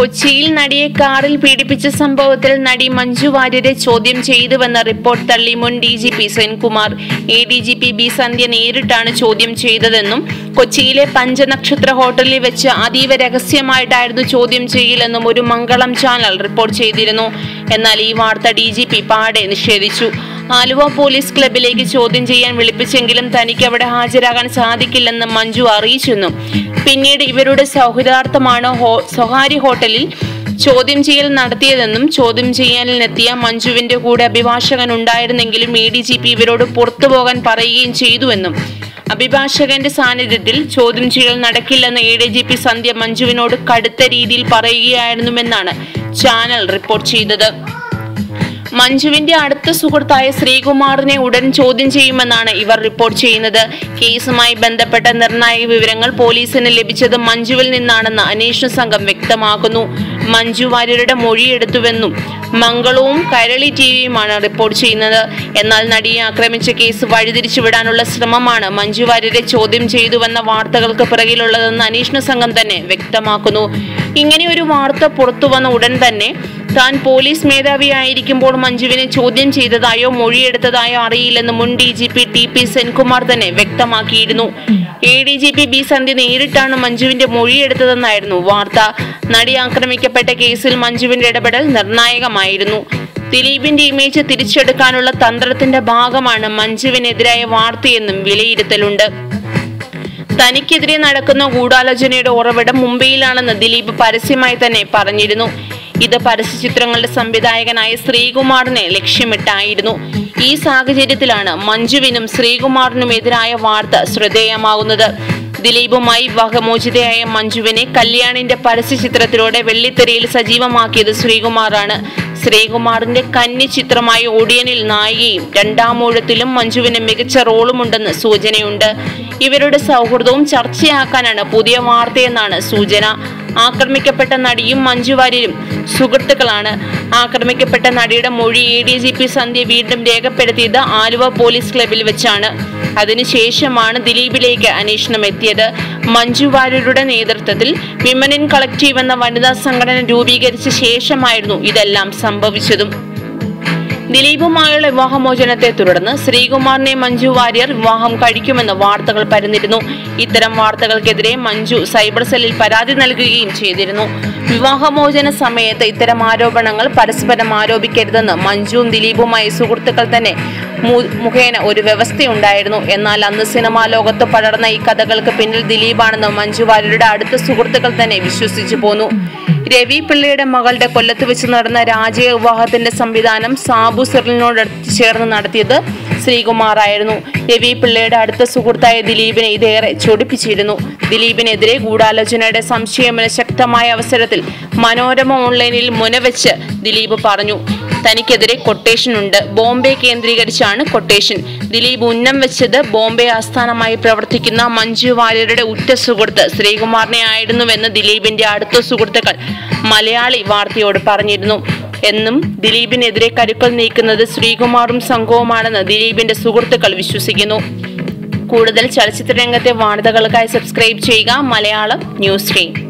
കൊച്ചിയിൽ നടിയെ കാറിൽ പീഡിപ്പിച്ച സംഭവത്തിൽ നടി മഞ്ജു വാര്യരെ ചോദ്യം ചെയ്തുവെന്ന റിപ്പോർട്ട് തള്ളി മുൻ D G P Senkumar. A D G P B Sandhya നേരിട്ടാണ് ചോദ്യം ചെയ്തതെന്നും കൊച്ചിയിലെ പഞ്ചനക്ഷത്ര ഹോട്ടലിൽ വെച്ച് അതീവ രഹസ്യമായിട്ടായിരുന്നു ചോദ്യം ചെയ്യലെന്നും ഒരു മംഗളം ചാനൽ റിപ്പോർട്ട് ചെയ്തിരുന്നു. എന്നാൽ ഈ വാർത്ത ഡി ജി പി പാടെ നിഷേധിച്ചു. ആലുവ പോലീസ് ക്ലബിലേക്ക് ചോദ്യം ചെയ്യാൻ വിളിപ്പിച്ചെങ്കിലും തനിക്ക് അവിടെ ഹാജരാകാൻ സാധിക്കില്ലെന്ന് മഞ്ജു അറിയിച്ചെന്നും പിന്നീട് ഇവരുടെ സൗഹൃദാർത്ഥമാണ് സ്വകാര്യ ഹോട്ടലിൽ ചോദ്യം ചെയ്യൽ നടത്തിയതെന്നും ചോദ്യം ചെയ്യാനിലെത്തിയ മഞ്ജുവിന്റെ കൂടെ അഭിഭാഷകൻ ഉണ്ടായിരുന്നെങ്കിലും എ ഡി ജി പി ഇവരോട് പുറത്തുപോകാൻ പറയുകയും ചെയ്തുവെന്നും. അഭിഭാഷകന്റെ സാന്നിധ്യത്തിൽ ചോദ്യം ചെയ്യൽ നടക്കില്ലെന്ന് A D G P Sandhya മഞ്ജുവിനോട് കടുത്ത രീതിയിൽ പറയുകയായിരുന്നുവെന്നാണ് ചാനൽ റിപ്പോർട്ട് ചെയ്തത്. മഞ്ജുവിന്റെ അടുത്ത സുഹൃത്തായ ശ്രീകുമാറിനെ ഉടൻ ചോദ്യം ചെയ്യുമെന്നാണ് ഇവർ റിപ്പോർട്ട് ചെയ്യുന്നത്. കേസുമായി ബന്ധപ്പെട്ട നിർണായക വിവരങ്ങൾ പോലീസിന് ലഭിച്ചത് മഞ്ജുവിൽ നിന്നാണെന്ന് അന്വേഷണ സംഘം വ്യക്തമാക്കുന്നു. മഞ്ജു വാര്യരുടെ മൊഴിയെടുത്തുവെന്നും മംഗളവും കരളി ടിവിയുമാണ് റിപ്പോർട്ട് ചെയ്യുന്നത്. എന്നാൽ നടിയെ ആക്രമിച്ച കേസ് വഴിതിരിച്ചുവിടാനുള്ള ശ്രമമാണ് മഞ്ജു വാര്യരെ ചോദ്യം ചെയ്തുവെന്ന വാർത്തകൾക്ക് പിറകിലുള്ളതെന്ന് അന്വേഷണ സംഘം തന്നെ വ്യക്തമാക്കുന്നു. ഇങ്ങനെ ഒരു വാർത്ത പുറത്തു വന്ന ഉടൻ തന്നെ താൻ പോലീസ് മേധാവിയായിരിക്കുമ്പോൾ മഞ്ജുവിനെ ചോദ്യം ചെയ്തതായോ മൊഴിയെടുത്തതായോ അറിയില്ലെന്ന് മുൻ D G P T P Senkumar തന്നെ വ്യക്തമാക്കിയിരുന്നു. A D G P B Sandhya നേരിട്ടാണ് മഞ്ജുവിന്റെ മൊഴിയെടുത്തതെന്നായിരുന്നു വാർത്ത. നടി ആക്രമിക്കപ്പെട്ട കേസിൽ മഞ്ജുവിന്റെ ഇടപെടൽ നിർണായകമായിരുന്നു. ദിലീപിന്റെ ഇമേജ് തിരിച്ചെടുക്കാനുള്ള തന്ത്രത്തിന്റെ ഭാഗമാണ് മഞ്ജുവിനെതിരായ വാർത്തയെന്നും വിലയിരുത്തലുണ്ട്. തനിക്കെതിരെ നടക്കുന്ന ഗൂഢാലോചനയുടെ ഉറവിടം മുംബൈയിലാണെന്ന് ദിലീപ് പരസ്യമായി തന്നെ പറഞ്ഞിരുന്നു. ഇത് പരസ്യചിത്രങ്ങളുടെ സംവിധായകനായ ശ്രീകുമാറിനെ ലക്ഷ്യമിട്ടായിരുന്നു. ഈ സാഹചര്യത്തിലാണ് മഞ്ജുവിനും ശ്രീകുമാറിനും എതിരായ വാർത്ത ശ്രദ്ധേയമാകുന്നത്. ദിലീപുമായി വിവാഹമോചിതയായ മഞ്ജുവിനെ കല്യാണിന്റെ പരസ്യചിത്രത്തിലൂടെ വെള്ളിത്തെരയിൽ സജീവമാക്കിയത് ശ്രീകുമാറാണ്. ശ്രീകുമാറിന്റെ കന്നി ചിത്രമായ ഒടിയനിൽ നായികയും രണ്ടാമൂഴത്തിലും മഞ്ജുവിന് മികച്ച റോളുമുണ്ടെന്ന് സൂചനയുണ്ട്. ഇവരുടെ സൗഹൃദവും ചർച്ചയാക്കാനാണ് പുതിയ വാർത്തയെന്നാണ് സൂചന. ആക്രമിക്കപ്പെട്ട നടിയും മഞ്ജു വാര്യരും സുഹൃത്തുക്കളാണ്. ആക്രമിക്കപ്പെട്ട നടിയുടെ മൊഴി A D G P Sandhya വീണ്ടും രേഖപ്പെടുത്തിയത് ആലുവ പോലീസ് ക്ലബിൽ വെച്ചാണ്. അതിനുശേഷമാണ് ദിലീപിലേക്ക് അന്വേഷണം എത്തിയത്. മഞ്ജു വാര്യരുടെ നേതൃത്വത്തിൽ വിമൻ ഇൻ കളക്റ്റീവ് എന്ന വനിതാ സംഘടന രൂപീകരിച്ച ശേഷമായിരുന്നു ഇതെല്ലാം സംഭവിച്ചതും. ദിലീപുമായുള്ള വിവാഹമോചനത്തെ തുടർന്ന് ശ്രീകുമാറിനെ മഞ്ജു വാര്യർ വിവാഹം കഴിക്കുമെന്ന് വാർത്തകൾ പരന്നിരുന്നു. ഇത്തരം വാർത്തകൾക്കെതിരെ മഞ്ജു സൈബർ സെല്ലിൽ പരാതി നൽകുകയും ചെയ്തിരുന്നു. വിവാഹമോചന സമയത്ത് ഇത്തരം ആരോപണങ്ങൾ പരസ്പരം ആരോപിക്കരുതെന്ന് മഞ്ജുവും ദിലീപുമായി സുഹൃത്തുക്കൾ തന്നെ മുഖേന ഒരു വ്യവസ്ഥയുണ്ടായിരുന്നു. എന്നാൽ അന്ന് സിനിമാ ലോകത്ത് പടർന്ന ഈ കഥകൾക്ക് പിന്നിൽ ദിലീപാണെന്ന് മഞ്ജു വാര്യരുടെ അടുത്ത സുഹൃത്തുക്കൾ തന്നെ വിശ്വസിച്ചു പോന്നു. രവി പിള്ളയുടെ മകളുടെ കൊല്ലത്ത് വെച്ച് നടന്ന രാജ്യ വിവാഹത്തിന്റെ സംവിധാനം സാബു സിറിലിനോട് ചേർന്ന് നടത്തിയത് ശ്രീകുമാറായിരുന്നു. രവി പിള്ളയുടെ അടുത്ത സുഹൃത്തായ ദിലീപിനെ ഇതേറെ ചൊടിപ്പിച്ചിരുന്നു. ദിലീപിനെതിരെ ഗൂഢാലോചനയുടെ സംശയമന ശക്തമായ അവസരത്തിൽ മനോരമ ഓൺലൈനിൽ മുനവെച്ച് ദിലീപ് പറഞ്ഞു. തനിക്കെതിരെ കൊട്ടേഷൻ ഉണ്ട്. ബോംബെ കേന്ദ്രീകരിച്ചാണ് കൊട്ടേഷൻ ദിലീപ് ഉന്നം വെച്ചത് ബോംബെ ആസ്ഥാനമായി പ്രവർത്തിക്കുന്ന മഞ്ജു വാര്യരുടെ ഉറ്റ സുഹൃത്ത്. ശ്രീകുമാറിനെ ആയിരുന്നുവെന്ന് ദിലീപിന്റെ അടുത്ത സുഹൃത്തുക്കൾ മലയാളി വാർത്തയോട് പറഞ്ഞിരുന്നു. എന്നും ദിലീപിനെതിരെ കരുക്കൾ നീക്കുന്നത് ശ്രീകുമാറും സംഘവുമാണെന്ന് ദിലീപിന്റെ സുഹൃത്തുക്കൾ വിശ്വസിക്കുന്നു. കൂടുതൽ ചലച്ചിത്ര രംഗത്തെ വാർത്തകൾക്കായി സബ്സ്ക്രൈബ് ചെയ്യുക. Malayalam news stream